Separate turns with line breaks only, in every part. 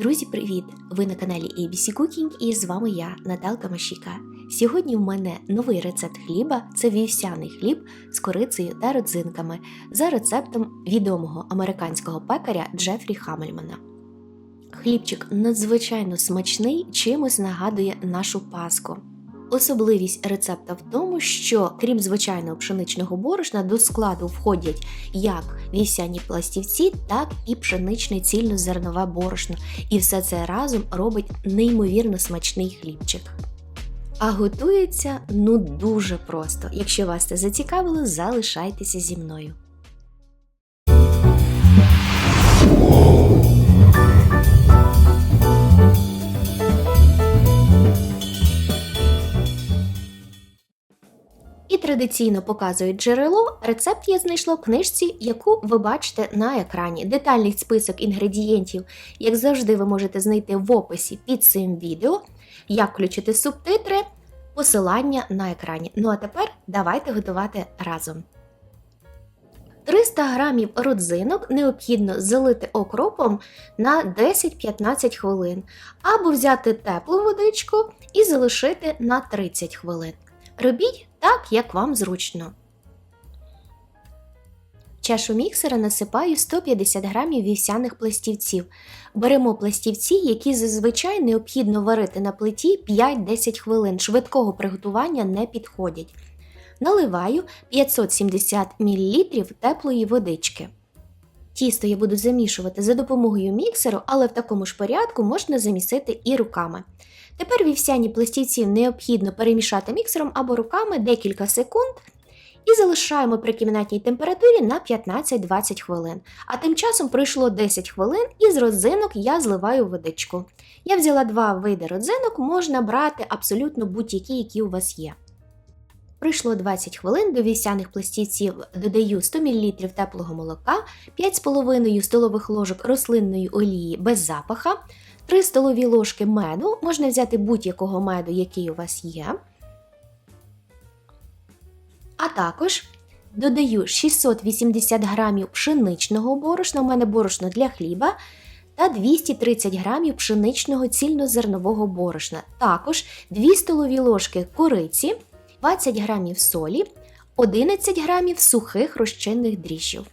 Друзі, привіт! Ви на каналі ABC Cooking і з вами я, Наталка Машіка. Сьогодні в мене новий рецепт хліба це вівсяний хліб з корицею та родзинками за рецептом відомого американського пекаря Джефрі Хамельмана. Хлібчик надзвичайно смачний, чимось нагадує нашу паску. Особливість рецепта в тому, що крім звичайного пшеничного борошна до складу входять як вівсяні пластівці, так і пшеничне цільнозернове борошно. І все це разом робить неймовірно смачний хлібчик. А готується ну дуже просто. Якщо вас це зацікавило, залишайтеся зі мною. Традиційно показують джерело. Рецепт я знайшла в книжці, яку ви бачите на екрані. Детальний список інгредієнтів, як завжди, ви можете знайти в описі під цим відео, як включити субтитри, посилання на екрані. Ну а тепер давайте готувати разом. 300 грамів родзинок необхідно залити окропом на 10-15 хвилин, або взяти теплу водичку і залишити на 30 хвилин. Робіть так, як вам зручно. В чашу міксера насипаю 150 грамів вівсяних пластівців. Беремо пластівці, які зазвичай необхідно варити на плиті 5-10 хвилин. Швидкого приготування не підходять. Наливаю 570 мл теплої водички. Тісто я буду замішувати за допомогою міксеру, але в такому ж порядку можна замісити і руками. Тепер вівсяні пластівці необхідно перемішати міксером або руками декілька секунд і залишаємо при кімнатній температурі на 15-20 хвилин. А тим часом пройшло 10 хвилин і з родзинок я зливаю водичку. Я взяла два види родзинок, можна брати абсолютно будь-які, які у вас є. Пройшло 20 хвилин, до вівсяних пластівців додаю 100 мл теплого молока, 5,5 столових ложок рослинної олії без запаха, 3 столові ложки меду, можна взяти будь-якого меду, який у вас є. А також додаю 680 грамів пшеничного борошна, у мене борошно для хліба, та 230 грамів пшеничного цільнозернового борошна. Також 2 столові ложки кориці, 20 грамів солі, 11 грамів сухих розчинних дріжджів.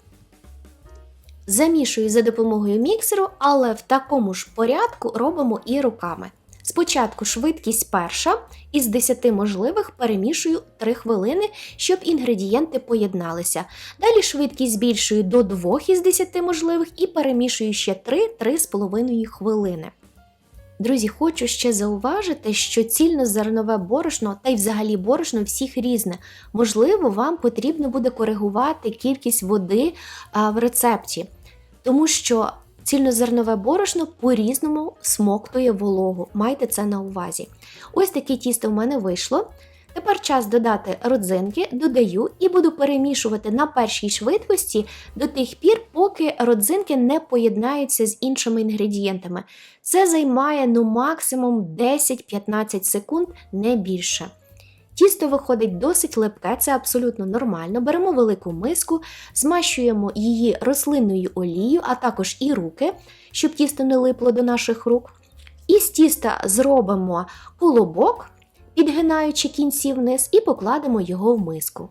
Замішую за допомогою міксеру, але в такому ж порядку робимо і руками. Спочатку швидкість перша, із 10 можливих перемішую 3 хвилини, щоб інгредієнти поєдналися. Далі швидкість збільшую до 2 із 10 можливих і перемішую ще 3-3,5 хвилини. Друзі, хочу ще зауважити, що цільнозернове борошно та й взагалі борошно всіх різне. Можливо, вам потрібно буде коригувати кількість води в рецепті, тому що цільнозернове борошно по-різному смоктує вологу. Майте це на увазі. Ось таке тісто в мене вийшло. Тепер час додати родзинки, додаю і буду перемішувати на першій швидкості до тих пір, поки родзинки не поєднаються з іншими інгредієнтами. Це займає ну максимум 10-15 секунд, не більше. Тісто виходить досить липке, це абсолютно нормально. Беремо велику миску, змащуємо її рослинною олією, а також і руки, щоб тісто не липло до наших рук. І з тіста зробимо колобок підгинаючи кінці вниз, і покладемо його в миску.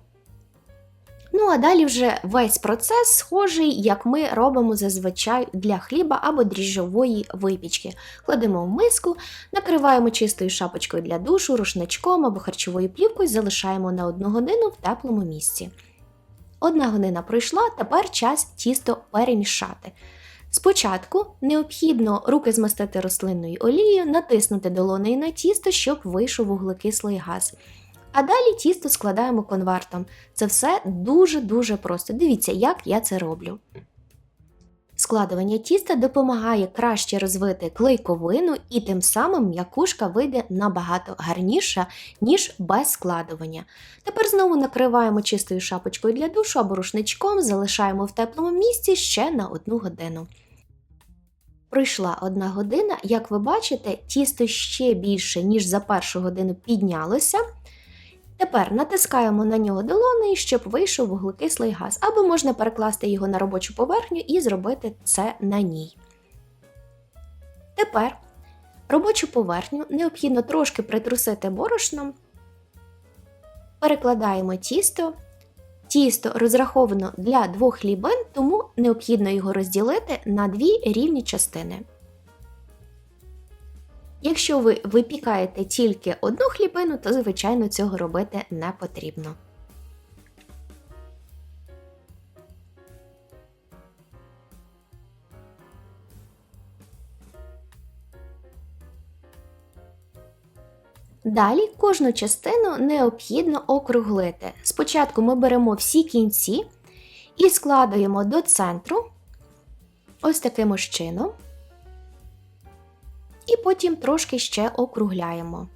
Ну, а далі вже весь процес схожий, як ми робимо зазвичай для хліба або дріжджової випічки. Кладемо в миску, накриваємо чистою шапочкою для душу, рушничком або харчовою плівкою, залишаємо на одну годину в теплому місці. Одна година пройшла, тепер час тісто перемішати. Спочатку необхідно руки змастити рослинною олією, натиснути долонею на тісто, щоб вийшов вуглекислий газ. А далі тісто складаємо конвертом. Це все дуже-дуже просто. Дивіться, як я це роблю. Складування тіста допомагає краще розвити клейковину і тим самим м'якушка вийде набагато гарніша, ніж без складування. Тепер знову накриваємо чистою шапочкою для душу або рушничком, залишаємо в теплому місці ще на одну годину. Пройшла одна година, як ви бачите, тісто ще більше, ніж за першу годину піднялося. Тепер натискаємо на нього долонею, щоб вийшов вуглекислий газ, або можна перекласти його на робочу поверхню і зробити це на ній. Тепер робочу поверхню необхідно трошки притрусити борошном, перекладаємо тісто. Тісто розраховано для двох хлібин, тому необхідно його розділити на дві рівні частини. Якщо ви випікаєте тільки одну хлібину, то, звичайно, цього робити не потрібно. Далі кожну частину необхідно округлити. Спочатку ми беремо всі кінці і складаємо до центру ось таким чином. І потім трошки ще округляємо.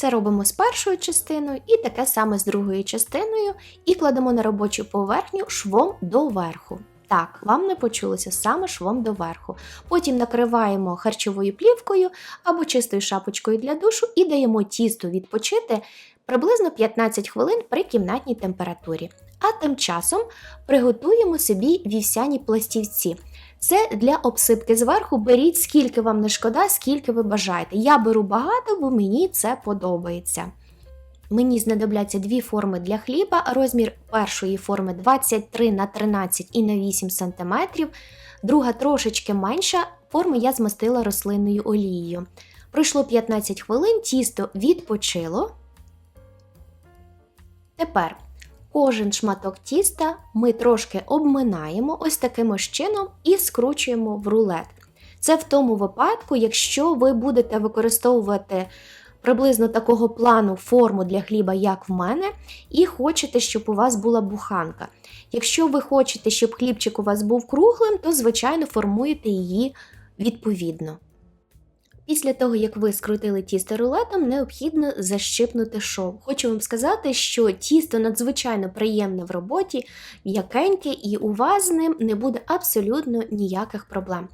Це робимо з першою частиною і таке саме з другою частиною, і кладемо на робочу поверхню швом доверху. Так, вам не почулося саме швом доверху. Потім накриваємо харчовою плівкою або чистою шапочкою для душу і даємо тісту відпочити приблизно 15 хвилин при кімнатній температурі. А тим часом приготуємо собі вівсяні пластівці. Це для обсипки зверху. Беріть, скільки вам не шкода, скільки ви бажаєте. Я беру багато, бо мені це подобається. Мені знадобляться дві форми для хліба. Розмір першої форми 23 на 13 і на 8 см. Друга трошечки менша. Форму я змастила рослинною олією. Пройшло 15 хвилин, тісто відпочило. Тепер Кожен шматок тіста ми трошки обминаємо ось таким ось чином і скручуємо в рулет. Це в тому випадку, якщо ви будете використовувати приблизно такого плану форму для хліба, як в мене, і хочете, щоб у вас була буханка. Якщо ви хочете, щоб хлібчик у вас був круглим, то, звичайно, формуєте її відповідно. Після того, як ви скрутили тісто рулетом, необхідно защипнути шов. Хочу вам сказати, що тісто надзвичайно приємне в роботі, м'якеньке, і у вас з ним не буде абсолютно ніяких проблем.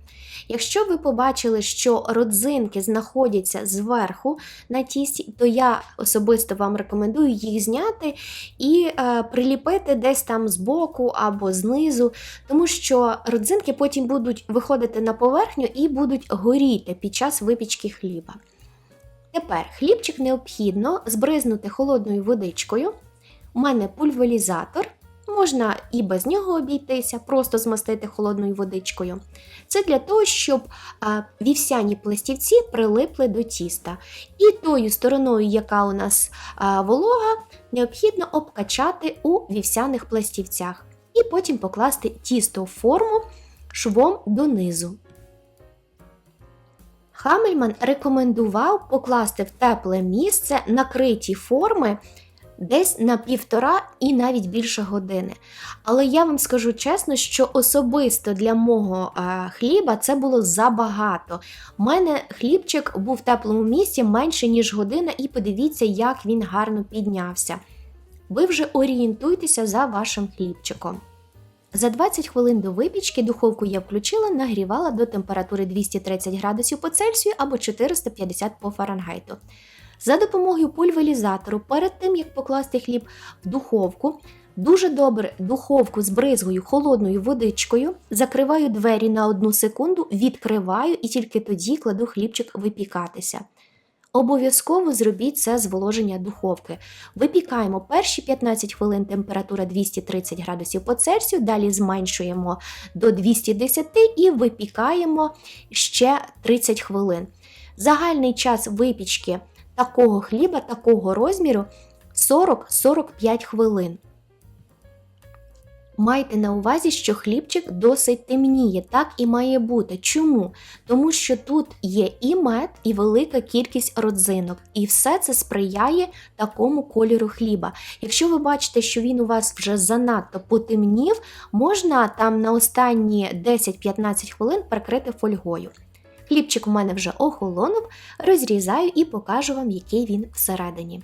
Якщо ви побачили, що родзинки знаходяться зверху на тісті, то я особисто вам рекомендую їх зняти і е, приліпити десь там збоку або знизу, тому що родзинки потім будуть виходити на поверхню і будуть горіти під час випічки випічки хліба. Тепер хлібчик необхідно збризнути холодною водичкою. У мене пульверізатор, можна і без нього обійтися, просто змастити холодною водичкою. Це для того, щоб вівсяні пластівці прилипли до тіста. І тою стороною, яка у нас волога, необхідно обкачати у вівсяних пластівцях. І потім покласти тісто в форму швом донизу. Хамельман рекомендував покласти в тепле місце накриті форми десь на півтора і навіть більше години. Але я вам скажу чесно, що особисто для мого е, хліба це було забагато. У мене хлібчик був в теплому місці менше, ніж година, і подивіться, як він гарно піднявся. Ви вже орієнтуйтеся за вашим хлібчиком. За 20 хвилин до випічки духовку я включила, нагрівала до температури 230 градусів по Цельсію або 450 по Фаренгейту. За допомогою пульверізатору, перед тим як покласти хліб в духовку, дуже добре духовку з бризгою холодною водичкою, закриваю двері на одну секунду, відкриваю і тільки тоді кладу хлібчик випікатися. Обов'язково зробіть це зволоження духовки. Випікаємо перші 15 хвилин температура 230 градусів по Цельсію, далі зменшуємо до 210 і випікаємо ще 30 хвилин. Загальний час випічки такого хліба, такого розміру 40-45 хвилин. Майте на увазі, що хлібчик досить темніє, так і має бути. Чому? Тому що тут є і мед, і велика кількість родзинок, і все це сприяє такому кольору хліба. Якщо ви бачите, що він у вас вже занадто потемнів, можна там на останні 10-15 хвилин прикрити фольгою. Хлібчик у мене вже охолонув, розрізаю і покажу вам, який він всередині.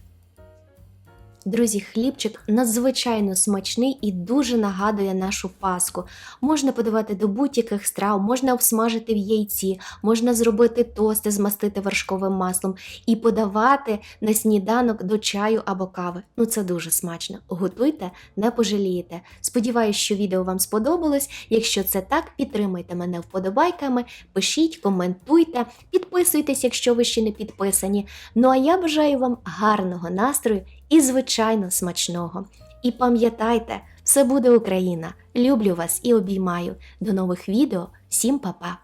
Друзі, хлібчик надзвичайно смачний і дуже нагадує нашу паску. Можна подавати до будь-яких страв, можна обсмажити в яйці, можна зробити тости, змастити вершковим маслом і подавати на сніданок до чаю або кави. Ну це дуже смачно. Готуйте, не пожалієте. Сподіваюсь, що відео вам сподобалось. Якщо це так, підтримайте мене вподобайками, пишіть, коментуйте, підписуйтесь, якщо ви ще не підписані. Ну а я бажаю вам гарного настрою і, звичайно, смачного. І пам'ятайте, все буде Україна! Люблю вас і обіймаю. До нових відео. Всім па-па!